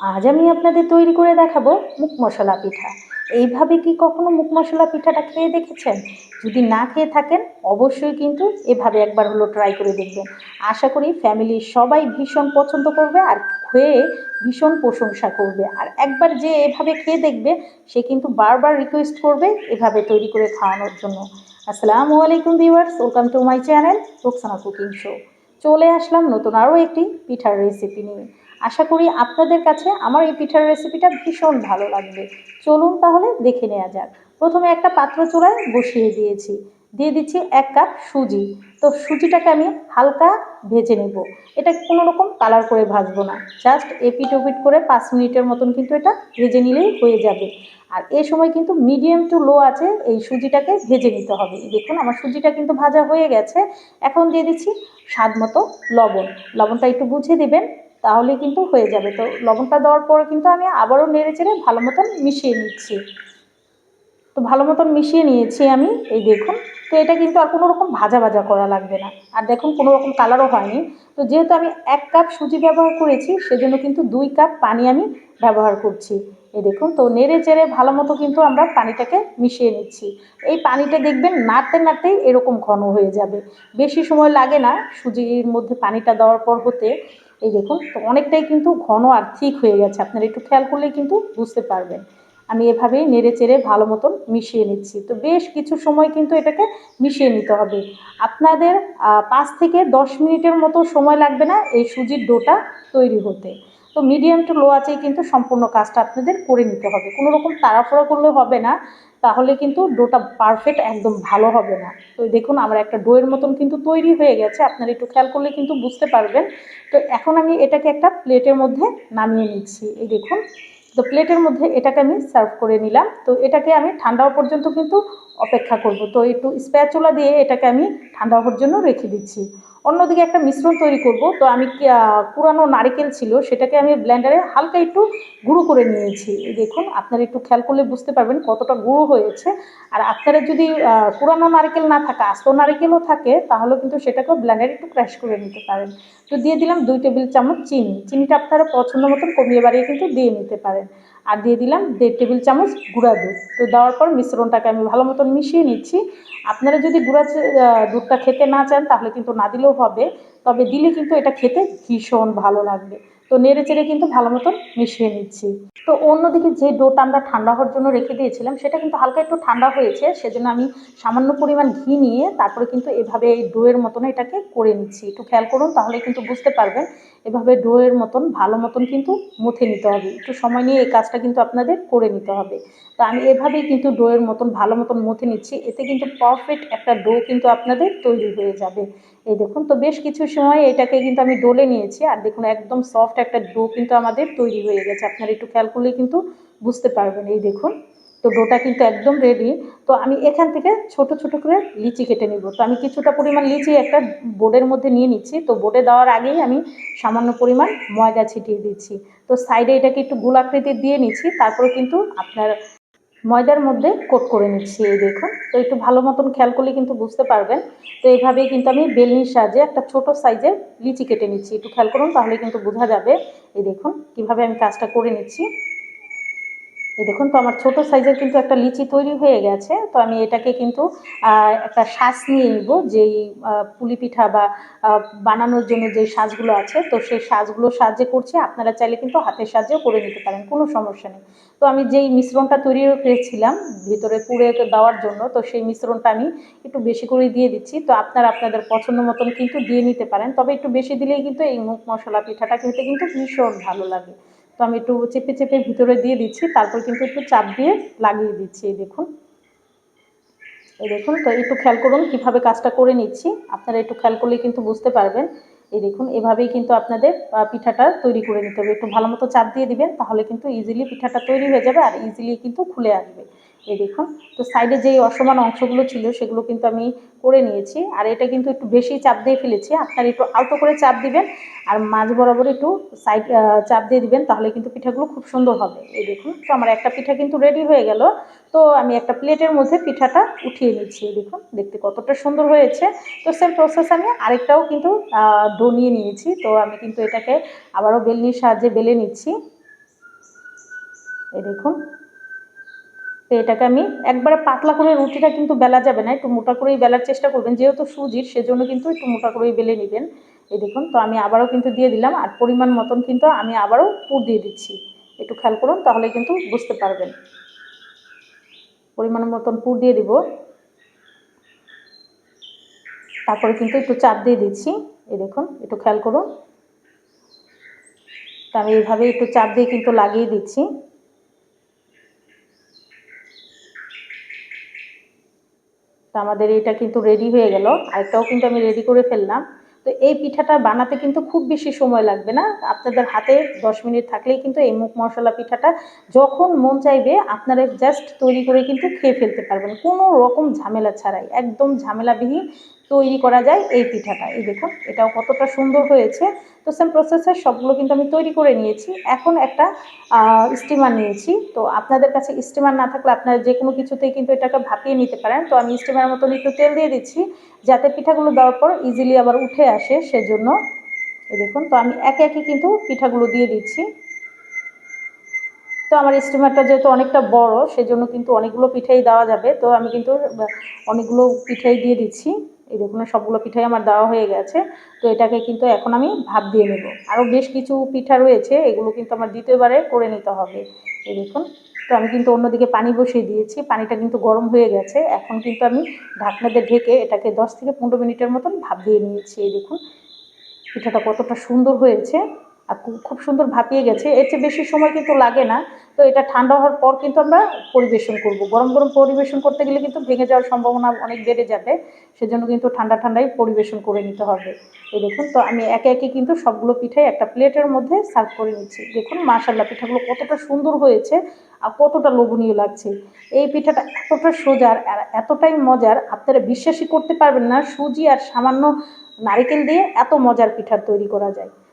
আজ আমি আপনাদের তৈরি করে দেখাবো মুখ মশলা পিঠা। এইভাবে কি কখনো মুখ মশলা পিঠাটা খেয়ে দেখেছেন? যদি না খেয়ে থাকেন, অবশ্যই কিন্তু এভাবে একবার হলো ট্রাই করে দেখবেন। আশা করি ফ্যামিলির সবাই ভীষণ পছন্দ করবে আর খেয়ে ভীষণ প্রশংসা করবে। আর একবার যে এভাবে খেয়ে দেখবে, সে কিন্তু বারবার রিকোয়েস্ট করবে এভাবে তৈরি করে খাওয়ানোর জন্য। আসসালামু আলাইকুম viewers welcome to my channel Roksana cooking show চলে আসলাম নতুন আরও একটি পিঠার রেসিপি নিয়ে। আশা করি আপনাদের কাছে আমার এই পিঠার রেসিপিটা ভীষণ ভালো লাগবে। চলুন তাহলে দেখে নেওয়া যাক। প্রথমে একটা পাত্র চূড়ায় বসিয়ে দিয়েছি। দিয়ে দিচ্ছি এক কাপ সুজি। তো সুজিটাকে আমি হালকা ভেজে নেব। এটা কোনো রকম কালার করে ভাজবো না। জাস্ট এপিট ওপিট করে পাঁচ মিনিটের মতন কিন্তু এটা ভেজে নিলেই হয়ে যাবে। আর এ সময় কিন্তু মিডিয়াম টু লো আছে, এই সুজিটাকে ভেজে নিতে হবে। দেখুন, আমার সুজিটা কিন্তু ভাজা হয়ে গেছে। এখন দিয়ে দিচ্ছি স্বাদ মতো লবণ। লবণটা একটু বুঝে দেবেন। তাহলে কিন্তু হয়ে যাবে। তো লবণটা দেওয়ার পরে কিন্তু আমি আবারও নেড়ে চেড়ে ভালো মতন মিশিয়ে নিচ্ছি। তো ভালো মতন মিশিয়ে নিয়েছি আমি, এই দেখুন। তো এটা কিন্তু আর কোনো রকম ভাজা ভাজা করা লাগবে না। আর দেখুন কোনো রকম কালারও হয়নি। তো যেহেতু আমি এক কাপ সুজি ব্যবহার করেছি, সেজন্য কিন্তু দুই কাপ পানি আমি ব্যবহার করছি। এই দেখুন, তো নেড়ে চেড়ে ভালো মতো কিন্তু আমরা পানিটাকে মিশিয়ে নিচ্ছি। এই পানিটা দেখবেন নাড়তে নাড়তেই এরকম ঘন হয়ে যাবে। বেশি সময় লাগে না সুজির মধ্যে পানিটা দেওয়ার পর হতে। এই দেখুন, তো অনেকটাই কিন্তু ঘন আর ঠিক হয়ে গেছে। আপনারা একটু খেয়াল করলেই কিন্তু বুঝতে পারবেন। আমি এভাবেই নেড়ে চেড়ে ভালো মতন মিশিয়ে নিচ্ছি। তো বেশ কিছু সময় কিন্তু এটাকে মিশিয়ে নিতে হবে। আপনাদের পাঁচ থেকে দশ মিনিটের মতো সময় লাগবে না এই সুজির ডোটা তৈরি হতে। তো মিডিয়াম টু লো আছেই কিন্তু সম্পূর্ণ কাজটা আপনাদের করে নিতে হবে। কোনো রকম তাড়াফোড়া করলে হবে না। তাহলে কিন্তু ডোটা পারফেক্ট একদম ভালো হবে না। তো দেখুন, আমার একটা ডোয়ের মতন কিন্তু তৈরি হয়ে গেছে, আপনারা একটু খেয়াল করলে কিন্তু বুঝতে পারবেন। তো এখন আমি এটাকে একটা প্লেটের মধ্যে নামিয়ে নিচ্ছি। এই দেখুন, তো প্লেটের মধ্যে এটাকে আমি সার্ভ করে নিলাম। তো এটাকে আমি ঠান্ডা পর্যন্ত কিন্তু অপেক্ষা করব। তো একটু স্প্যাচুলা দিয়ে এটাকে আমি ঠান্ডা হওয়ার জন্য রেখে দিচ্ছি। অন্যদিকে একটা মিশ্রণ তৈরি করব। তো আমি পুরানো নারিকেল ছিল, সেটাকে আমি ব্লেন্ডারে হালকা একটু গুঁড়ো করে নিয়েছি। দেখুন, আপনারা একটু খেয়াল করলে বুঝতে পারবেন কতটা গুঁড়ো হয়েছে। আর আপনারা যদি পুরানো নারিকেল না থাকে, আস্ত নারিকেলও থাকে, তাহলে কিন্তু সেটাকেও ব্লেন্ডারে একটু ক্র্যাশ করে নিতে পারেন। তো দিয়ে দিলাম দুই টেবিল চামচ চিনি। চিনিটা আপনারা পছন্দ মতন কমিয়ে বাড়িয়ে কিন্তু দিয়ে নিতে পারেন। আর দিয়ে দিলাম দেড় টেবিল চামচ গুঁড়া দুধ। তো দেওয়ার পর মিশ্রণটাকে আমি ভালো মতন মিশিয়ে নিচ্ছি। আপনারা যদি গুঁড়া দুধটা খেতে না চান তাহলে কিন্তু না দিলেও হবে, তবে দিলে কিন্তু এটা খেতে ভীষণ ভালো লাগবে। তো নেড়ে চেড়ে কিন্তু ভালো মতন মিশিয়ে নিচ্ছি। তো অন্যদিকে যে ডোটা আমরা ঠান্ডা হওয়ার জন্য রেখে দিয়েছিলাম, সেটা কিন্তু হালকা একটু ঠান্ডা হয়েছে, সেজন্য আমি সামান্য পরিমাণ ঘি নিয়ে তারপরে কিন্তু এভাবে এই ডোয়ের মতন এটাকে করে নিচ্ছি। একটু খেয়াল করুন, তাহলে কিন্তু বুঝতে পারবেন এভাবে ডোয়ের মতন, ভালো মতন কিন্তু মুথে নিতে হবে। একটু সময় নিয়ে এই কাজটা কিন্তু আপনাদের করে নিতে হবে। তো আমি এভাবেই কিন্তু ডোয়ের মতন, ভালো মতন মুথে নিচ্ছি। এতে কিন্তু পারফেক্ট একটা ডো কিন্তু আপনাদের তৈরি হয়ে যাবে। এই দেখুন, তো বেশ কিছু সময় এটাকে কিন্তু আমি ডোলে নিয়েছি। আর দেখুন, একদম সফট একটা ডো কিন্তু আমাদের তৈরি হয়ে গেছে। আপনারা একটু খেয়াল করলে কিন্তু বুঝতে পারবেন। এই দেখুন, তো ডোটা কিন্তু একদম রেডি তো আমি এখান থেকে ছোট ছোট করে লিচি কেটে নিব। তো আমি কিছুটা পরিমাণ লিচি একটা বোর্ডের মধ্যে নিয়ে নিচ্ছি। তো বোর্ডে দেওয়ার আগেই আমি সামান্য পরিমাণ ময়দা ছিটিয়ে দিচ্ছি। তো সাইডে এটাকে একটু গোলাকৃতি দিয়ে নিচ্ছি। তারপরে কিন্তু আপনার ময়দার মধ্যে কোট করে নিচ্ছি, এই দেখুন। তো একটু ভালো মতন খেয়াল করলে কিন্তু বুঝতে পারবেন। তো এইভাবেই কিন্তু আমি বেলনির সাহায্যে একটা ছোট সাইজের লিচি কেটে নিচ্ছি। একটু খেয়াল করুন, তাহলে কিন্তু বোঝা যাবে। এই দেখুন, কীভাবে আমি কাজটা করে নিচ্ছি। এই দেখুন তো, আমার ছোট সাইজের কিন্তু একটা লিচি তৈরি হয়ে গেছে, তো আমি এটাকে কিন্তু একটা শ্বাস নিয়ে নিব, যেই পুলি পিঠা বা বানানোর জন্য যে সাজগুলো আছে, তো সেই সাজগুলো সাহায্যে করছি, আপনারা চাইলে কিন্তু হাতের সাহায্যেও করে নিতে পারেন, কোনো সমস্যা নেই। তো আমি যেই মিশ্রণটা তৈরি করেছিলাম ভিতরে পুড়ে দেওয়ার জন্য, তো সেই মিশ্রণটা আমি একটু বেশি করে দিয়ে দিচ্ছি, তো আপনারা আপনাদের পছন্দ মতন কিন্তু দিয়ে নিতে পারেন, তবে একটু বেশি দিলেই কিন্তু এই মুখ মশলা পিঠাটা খেতে কিন্তু ভীষণ ভালো লাগে। তো আমি একটু চেপে চেপে ভিতরে দিয়ে দিচ্ছি, তারপর কিন্তু একটু চাপ দিয়ে লাগিয়ে দিচ্ছি, এই দেখুন। এই দেখুন, তো একটু খেয়াল করুন কীভাবে কাজটা করে নিচ্ছি, আপনারা একটু খেয়াল করলে কিন্তু বুঝতে পারবেন। এই দেখুন, এভাবেই কিন্তু আপনাদের পিঠাটা তৈরি করে নিতে হবে। একটু ভালো মতো চাপ দিয়ে দিবেন, তাহলে কিন্তু ইজিলি পিঠাটা তৈরি হয়ে যাবে আর ইজিলি কিন্তু খুলে আসবে। এই দেখুন। তো সাইডে যেই অসমান অংশগুলো ছিল, সেগুলো কিন্তু আমি করে নিয়েছি। আর এটা কিন্তু একটু বেশি চাপ দিয়ে ফেলেছি। আপনার একটু আলতো করে চাপ দিবেন, আর মাঝ বরাবর একটু সাইড চাপ দিয়ে দিবেন, তাহলে কিন্তু পিঠাগুলো খুব সুন্দর হবে। এই দেখুন, তো আমার একটা পিঠা কিন্তু রেডি হয়ে গেল। তো আমি একটা প্লেটের মধ্যে পিঠাটা উঠিয়ে নিচ্ছি। দেখুন, দেখতে কতটা সুন্দর হয়েছে। তো সেম প্রসেস আমি আরেকটাও কিন্তু ডো নিয়ে নিয়েছি। তো আমি কিন্তু এটাকে আবারও বেলনির সাহায্যে বেলে নিচ্ছি। এই দেখুন তো এটাকে আমি একবারে পাতলা করে রুটিটা কিন্তু বেলা যাবে না, একটু মোটা করেই বেলার চেষ্টা করবেন। যেহেতু সুজির, সেজন্য কিন্তু একটু মোটা করেই বেলে নেবেন। এই দেখুন, তো আমি আবারও কিন্তু দিয়ে দিলাম, আর পরিমাণ মতন কিন্তু আমি আবারও পুর দিয়ে দিচ্ছি। একটু খেয়াল করুন, তাহলে কিন্তু বুঝতে পারবেন। পরিমাণ মতন পুর দিয়ে দিব। তারপরে কিন্তু একটু চাপ দিয়ে দিচ্ছি। এই দেখুন, একটু খেয়াল করুন। তো আমি এইভাবে একটু চাপ দিয়ে কিন্তু লাগিয়ে দিচ্ছি। তো আমাদের এটা কিন্তু রেডি হয়ে গেল। আরেকটাও কিন্তু আমি রেডি করে ফেললাম। তো এই পিঠাটা বানাতে কিন্তু খুব বেশি সময় লাগবে না। আপনাদের হাতে দশ মিনিট থাকলেই কিন্তু এই মুখ মশলা পিঠাটা যখন মন চাইবে, আপনারা জাস্ট তৈরি করে কিন্তু খেয়ে ফেলতে পারবেন। কোনো রকম ঝামেলা ছাড়াই, একদম ঝামেলাবিহীন তৈরি করা যায় এই পিঠাটা। এই দেখুন, এটাও কতটা সুন্দর হয়েছে। তো সেম প্রসেসের সবগুলো কিন্তু আমি তৈরি করে নিয়েছি। এখন একটা স্টিমার নিয়েছি। তো আপনাদের কাছে স্টিমার না থাকলে আপনারা যে কোনো কিছুতেই কিন্তু এটাকে ভাপিয়ে নিতে পারেন। তো আমি স্টিমার মতন একটু তেল দিয়ে দিচ্ছি, যাতে পিঠাগুলো দেওয়ার পর ইজিলি আবার উঠে আসে সেজন্য। এই দেখুন, তো আমি একে একে কিন্তু পিঠাগুলো দিয়ে দিচ্ছি। তো আমার স্টিমারটা যেহেতু অনেকটা বড়, সেজন্য কিন্তু অনেকগুলো পিঠাই দেওয়া যাবে। তো আমি কিন্তু অনেকগুলো পিঠাই দিয়ে দিচ্ছি। এই দেখুন সবগুলো পিঠাই আমার দেওয়া হয়ে গেছে। তো এটাকে কিন্তু এখন আমি ভাপ দিয়ে নেব। আরও বেশ কিছু পিঠা রয়েছে, এগুলো কিন্তু আমার দ্বিতীয়বারে করে নিতে হবে। এই দেখুন, তো আমি কিন্তু অন্যদিকে পানি বসিয়ে দিয়েছি। পানিটা কিন্তু গরম হয়ে গেছে। এখন কিন্তু আমি ঢাকনাতে ঢেকে এটাকে দশ থেকে পনেরো মিনিটের মতন ভাপ দিয়ে নিয়েছি। এই দেখুন, পিঠাটা কতটা সুন্দর হয়েছে। খুব সুন্দর ভাপিয়ে গেছে। এর চেয়ে বেশি সময় কিন্তু লাগে না। তো এটা ঠান্ডা হওয়ার পর কিন্তু আমরা পরিবেশন করব। গরম গরম পরিবেশন করতে গেলে কিন্তু ভেঙে যাওয়ার সম্ভাবনা অনেক বেড়ে যাবে। সেজন্য কিন্তু ঠান্ডা, ঠান্ডাই পরিবেশন করে নিতে হবে। এই দেখুন, তো আমি একে একে কিন্তু সবগুলো পিঠাই একটা প্লেটের মধ্যে সার্ভ করে নিচ্ছি। দেখুন মাশাল্লাহ পিঠাগুলো কতটা সুন্দর হয়েছে আর কতটা লোভনীয় লাগছে। এই পিঠাটা এতটা সোজার আর এতটাই মজার, আপনারা বিশ্বাসই করতে পারবেন না, সুজি আর সামান্য নারিকেল দিয়ে এত মজার পিঠা তৈরি করা যায়।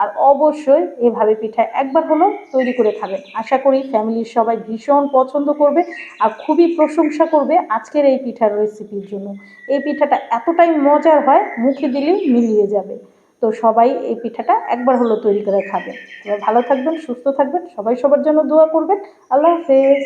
আর অবশ্যই এভাবে পিঠা একবার হলেও তৈরি করে খাবেন। আশা করি ফ্যামিলির সবাই ভীষণ পছন্দ করবে আর খুবই প্রশংসা করবে আজকের এই পিঠার রেসিপির জন্য। এই পিঠাটা এতটাই মজার হয়, মুখে দিলেই মিলিয়ে যাবে। তো সবাই এই পিঠাটা একবার হলো তৈরি করে খাবেন ভালো থাকবেন, সুস্থ থাকবেন, সবাই সবার জন্য দোয়া করবেন। আল্লাহ হাফেজ।